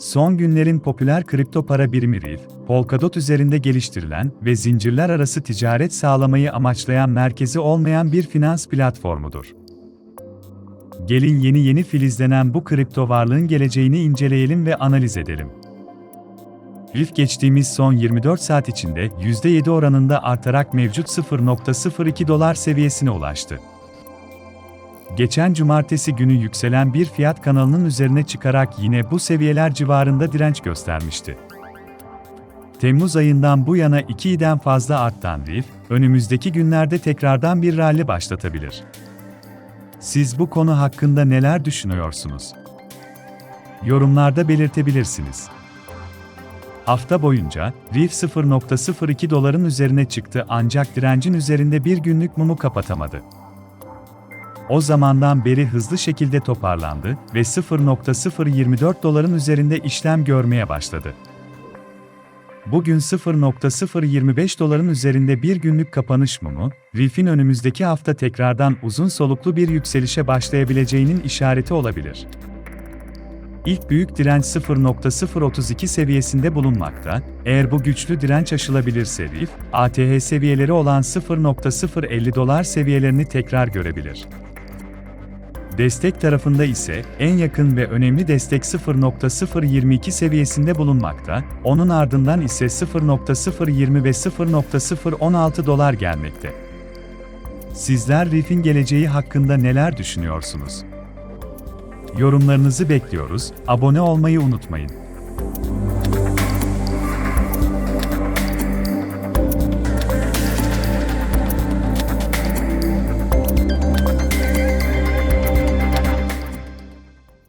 Son günlerin popüler kripto para birimi Riv, Polkadot üzerinde geliştirilen ve zincirler arası ticaret sağlamayı amaçlayan merkezi olmayan bir finans platformudur. Gelin yeni yeni filizlenen bu kripto varlığın geleceğini inceleyelim ve analiz edelim. Riv geçtiğimiz son 24 saat içinde %7 oranında artarak mevcut 0.02 dolar seviyesine ulaştı. Geçen cumartesi günü yükselen bir fiyat kanalının üzerine çıkarak yine bu seviyeler civarında direnç göstermişti. Temmuz ayından bu yana 2'den fazla artan RIF, önümüzdeki günlerde tekrardan bir rally başlatabilir. Siz bu konu hakkında neler düşünüyorsunuz? Yorumlarda belirtebilirsiniz. Hafta boyunca RIF 0.02 doların üzerine çıktı ancak direncin üzerinde bir günlük mumu kapatamadı. O zamandan beri hızlı şekilde toparlandı ve 0.024 doların üzerinde işlem görmeye başladı. Bugün 0.025 doların üzerinde bir günlük kapanış mumu, RIF'in önümüzdeki hafta tekrardan uzun soluklu bir yükselişe başlayabileceğinin işareti olabilir. İlk büyük direnç 0.032 seviyesinde bulunmakta. Eğer bu güçlü direnç aşılabilirse RIF, ATH seviyeleri olan 0.050 dolar seviyelerini tekrar görebilir. Destek tarafında ise en yakın ve önemli destek 0.022 seviyesinde bulunmakta, onun ardından ise 0.020 ve 0.016 dolar gelmekte. Sizler RIF'in geleceği hakkında neler düşünüyorsunuz? Yorumlarınızı bekliyoruz, abone olmayı unutmayın.